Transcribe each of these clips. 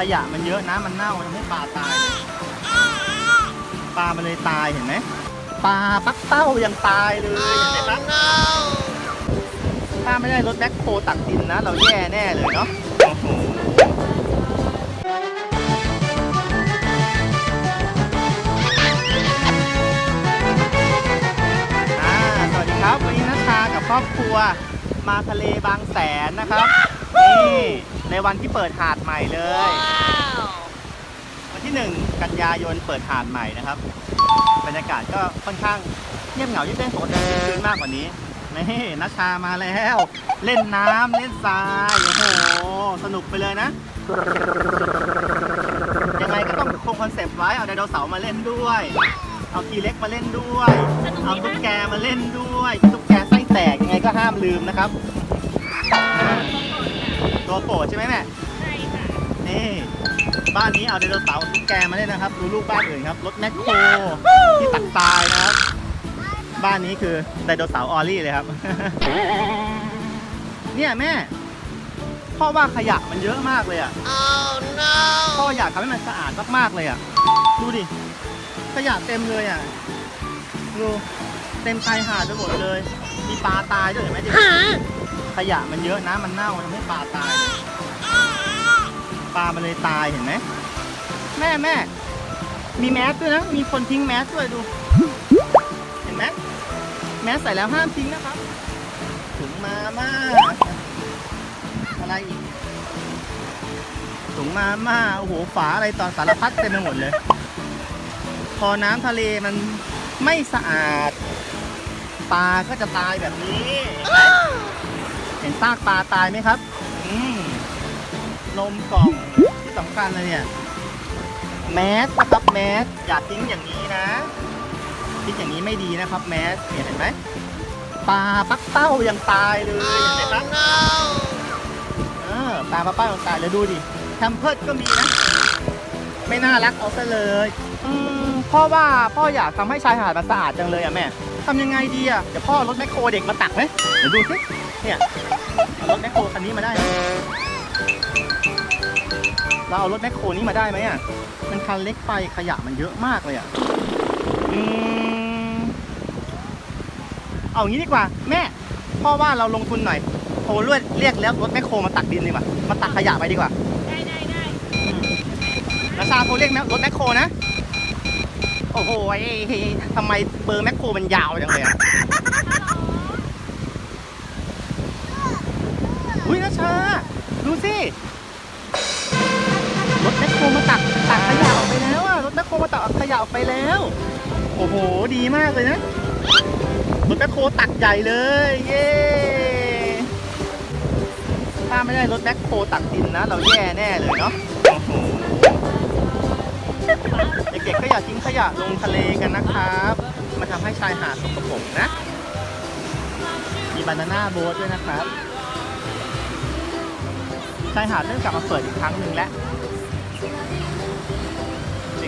ขยะมันเยอะนะมันเน่าทำให้ปลาตายเลยปลามันเลยตายเห็นไหมปลาปักเต้ายังตายเลยเห็นไหมครับถ้าไม่ได้รถแบ็คโคตักดินนะ เราแย่แน่เลยเนาะโอ้โหอ่าสวัสดีครับ วันนี้นัชชากับครอบครัวมาทะเลบางแสนนะครับนี่ใน วันที่เปิดหาดใหม่เลย วันที่ 1 กันยายนเปิดหาดใหม่นะครับ บรรยากาศก็ค่อนข้างเงียบเหงาเงียบเล่นปกติคืนมากกว่านี้นี่นัชชามาแล้ว เล่นน้ำเล่นทรายโอ้โหสนุกไปเลยนะ ยังไงก็ต้องคงคอนเซปต์ไว้เอาไดโนเสาร์มาเล่นด้วย เอาทีเล็กมาเล่นด้วย เอาตุ๊กแกมาเล่นด้วยตุ๊กแกไส้แตกยังไงก็ห้ามลืมนะครับอ่า ตัวโปรดใช่ไหมแม่ใช่ค่ะนี่บ้านนี้เอาไดโนเสาร์ตุ๊กแกมาเล่นนะครับดูลูกบ้านอื่นครับรถแมคโครที่ตักทรายนะครับ บ้านนี้คือไดโนเสาร์ออลลี่เลยครับ เนี่ยแม่พ่อว่าขยะมันเยอะมากเลยอะ oh no พ่ออยากทำให้มันสะอาดมากๆเลยอะ ดูดิ ขยะเต็มเลยอะ ดู เต็มชายหาดไปหมดเลย มีปลาตายด้วยเห็นไหมดิ ขยะมันเยอะนะมันเน่าทำให้ปลาตายเลยปลามันเลยตายเห็นไหมแม่แม่มีแมสด้วยนะ มีคนทิ้งแมสด้วยดู เห็นไหมแมสใส่แล้วห้ามทิ้งนะครับ ถุงมาม่าอะไรอีกถุงมาม่าโอ้โหฝาอะไรตอนสารพัดเต็มไปหมดเลย พอน้ำทะเลมันไม่สะอาดปลาก็จะตายแบบนี้ เห็นซากปลาตายไหมครับ อืมนมกล่องที่สำคัญเลยเนี่ย แมสนะครับแมสอย่าทิ้งอย่างนี้นะทิ้งอย่างนี้ไม่ดีนะครับแมสเนี่ยเห็นไหมปลาปักเต้ายังตายเลยเห็นไหมครับ no เออปลาป้าป้าตายแล้วดูดิแคมเพิร์ดก็มีนะ ไม่น่ารักเอาซะเลยอืมพ่อว่าพ่ออยากทำให้ชายหาดมันสะอาดจังเลยอะแม่ทำยังไงดีอะเดี๋ยวพ่อเอารถแมคโครเด็กมาตักไหมเดี๋ยวดูสิ เนี่ยเอารถแมคโครคันนี้มาได้ไหมเราเอารถแมคโครนี้มาได้ไหมอะมันคันเล็กไปขยะมันเยอะมากเลยอะอืมเอางี้ดีกว่า แม่ พ่อว่าเราลงทุนหน่อยโทรเรียกเรียกแล้วรถแมคโครมาตักดินดีกว่า มาตักขยะไปดีกว่า ได้ได้ได้ราชาโทรเรียกแมรถแมคโครนะ โอ้โหไอ้ทำไมเบอร์แมคโครมันยาวจังเลยอะ อุ้ยนาชา ดูสิ รถแมคโครมาตักตักขยะออกไปแล้วอะรถแมคโครมาตักขยะออกไปแล้ว โอ้โห ดีมากเลยนะ รถแมคโครตักใหญ่เลย เย้ถ้าไม่ได้รถแบ็คโคตักดินนะ เราแย่แน่เลยเนาะ โอ้โห เด็กๆก็อย่าทิ้งขยะลงทะเลกันนะครับมาทำให้ชายหาดสกปรกนะ มีบานาน่าโบ๊ทด้วยนะครับ ชายหาดเริ่มกลับมาเปิดอีกครั้งหนึ่งแล้ว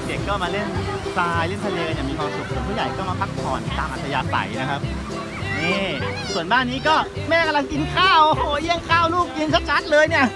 เด็กๆก็มาเล่นทรายเล่นทะเลกันอย่างมีความสุขส่วนผู้ใหญ่ก็มาพักผ่อนตามอัธยาศัยนะครับนี่ส่วนบ้านนี้ก็แม่กำลังกินข้าวโอ้โหแย่งข้าวลูกกินชัดๆเลยเนี่ย